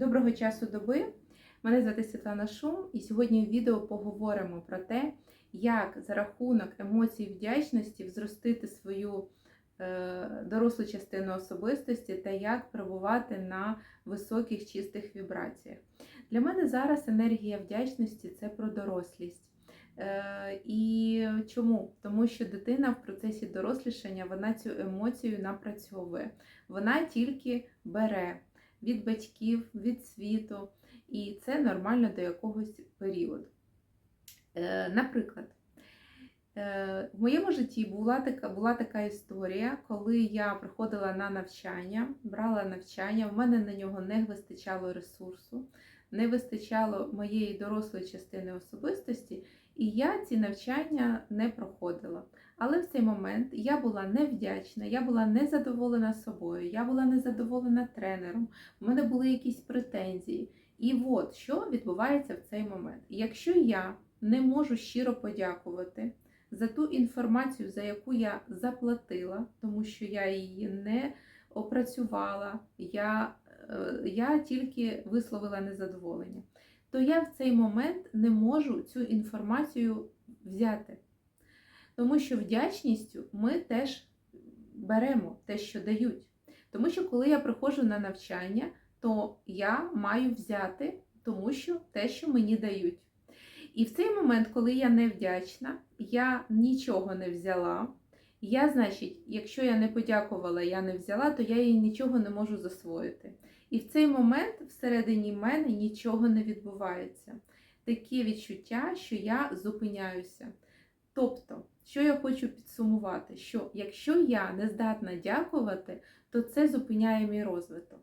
Доброго часу доби! Мене звати Світлана Шум, і сьогодні в відео поговоримо про те, як за рахунок емоцій вдячності взростити свою е, дорослу частину особистості та як перебувати на високих чистих вібраціях. Для мене зараз енергія вдячності це про дорослість. Е, І чому? Тому що дитина в процесі дорослішання вона цю емоцію напрацьовує, вона тільки бере від батьків, від світу, і це нормально до якогось періоду. Е, Наприклад, е, в моєму житті була така була така історія, коли я приходила на навчання, брала навчання, в мене на нього не вистачало ресурсу, не вистачало моєї дорослої частини особистості, і я ці навчання не проходила. Але в цей момент я була невдячна, я була незадоволена собою, я була незадоволена тренером, у мене були якісь претензії. І от що відбувається в цей момент. Якщо я не можу щиро подякувати за ту інформацію, за яку я заплатила, тому що я її не опрацювала, я, е, я тільки висловила незадоволення, то я в цей момент не можу цю інформацію взяти. Тому що вдячністю ми теж беремо те, що дають. Тому що коли я приходжу на навчання, то я маю взяти, тому що те, що мені дають. І в цей момент, коли я не вдячна, я нічого не взяла. Я, значить, якщо я не подякувала, я не взяла, то я їй нічого не можу засвоїти. І в цей момент всередині мене нічого не відбувається. Таке відчуття, що я зупиняюся. Тобто, що я хочу підсумувати, що якщо я не здатна дякувати, то це зупиняє мій розвиток.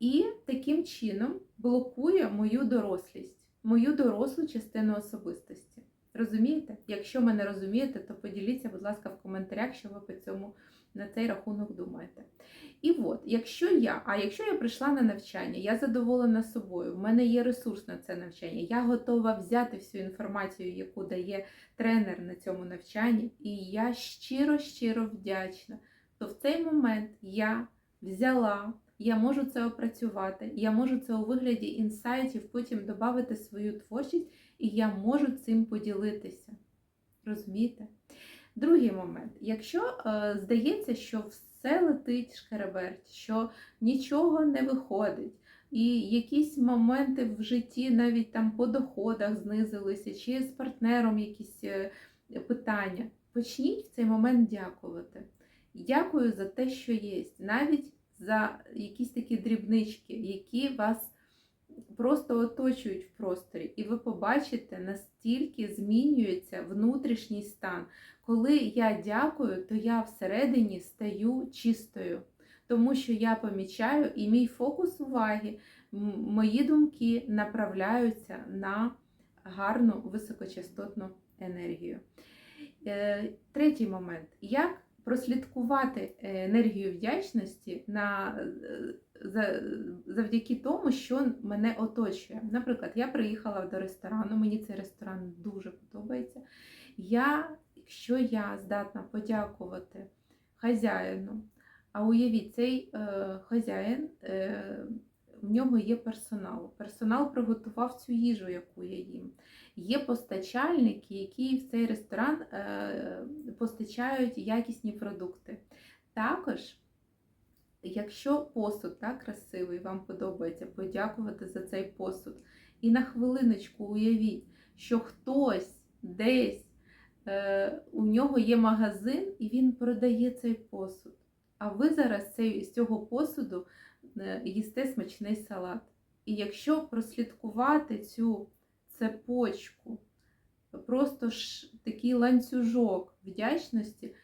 І таким чином блокує мою дорослість, мою дорослу частину особистості. Розумієте? Якщо мене розумієте, то поділіться, будь ласка, в коментарях, що ви по цьому на цей рахунок думаєте. І от, якщо я, а якщо я прийшла на навчання, я задоволена собою, в мене є ресурс на це навчання, я готова взяти всю інформацію, яку дає тренер на цьому навчанні, і я щиро-щиро вдячна, то в цей момент я взяла. Я можу це опрацювати, я можу це у вигляді інсайтів потім додати свою творчість, і я можу цим поділитися. Розумієте? Другий момент. Якщо е, здається, що все летить шкереберть, що нічого не виходить, і якісь моменти в житті навіть там по доходах знизилися, чи з партнером якісь е, питання, почніть в цей момент дякувати. Дякую за те, що є. Навіть за якісь такі дрібнички, які вас просто оточують в просторі, і ви побачите, настільки змінюється внутрішній стан. Коли я дякую, то я всередині стаю чистою, тому що я помічаю, і мій фокус уваги, мої думки направляються на гарну високочастотну енергію. Е, третій момент. Як прослідкувати е, енергію вдячності на, е, завдяки тому, що мене оточує. Наприклад, я приїхала до ресторану, мені цей ресторан дуже подобається. Я, Якщо я здатна подякувати хазяїну, а уявіть, цей е, хазяїн, е, в нього є персонал. Персонал приготував цю їжу, яку я їм. Є постачальники, які в цей ресторан е, постачають якісні продукти. Також, якщо посуд так красивий, вам подобається подякувати за цей посуд. І на хвилиночку уявіть, що хтось десь е, у нього є магазин і він продає цей посуд. А ви зараз цей, з цього посуду їсте смачний салат. І якщо прослідкувати цю цепочку, просто ж такий ланцюжок вдячності,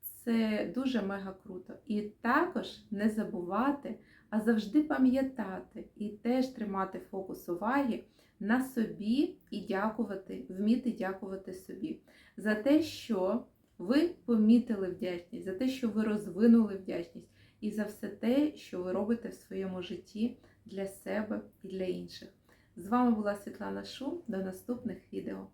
це дуже мега круто. І також не забувати, а завжди пам'ятати і теж тримати фокус уваги на собі і дякувати, вміти дякувати собі за те, що ви помітили вдячність, за те, що ви розвинули вдячність, і за все те, що ви робите в своєму житті для себе і для інших. З вами була Світлана Шум. До наступних відео.